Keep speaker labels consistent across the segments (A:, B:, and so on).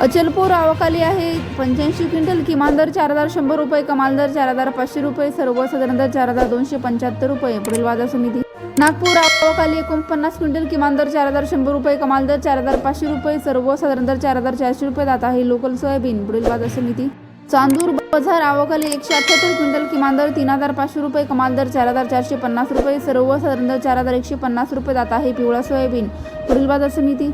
A: अचलपूर आवकाली आहे पंच्याऐंशी क्विंटल किमान दर चार हजार शंभर रुपये कमाल दर चार हजार पाचशे रुपये सर्वसाधारण दर चार हजार दोनशे पंच्याहत्तर रुपये पुढील बाजार समिती. नागपूर आवकाली एकोणपन्नास क्विंटल किमान दर चार हजार शंभर रुपये कमाल दर चार हजार पाचशे रुपये सर्वसाधारण दर चार हजार चारशे रुपये जात आहे लोकल सोयाबीन पुढील बाजार समिती. चांदूर बाजार आवकाली एकशे अठ्ठ्याहत्तर क्विंटल किमान दर तीन हजार पाचशे रुपये कमाल दर चार हजार चारशे पन्नास रुपये सर्वसाधारण दर चार हजार एकशे पन्नास रुपये जात आहे पिवळा सोयाबीन पुढील बाजार समिती.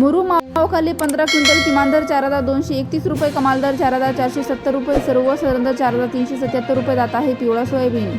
A: मुरुमावखाली पंधरा क्विंटल किमान दर चार हजार दोनशे एकतीस रुपये कमाल दर चार हजार चारशे सत्तर रुपये सर्व दर चार हजार तीनशे सत्याहत्तर रुपये जात आहे पिवळा सोयाबीन.